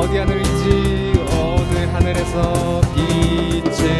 어디 하늘인지 어느 하늘에서 빛의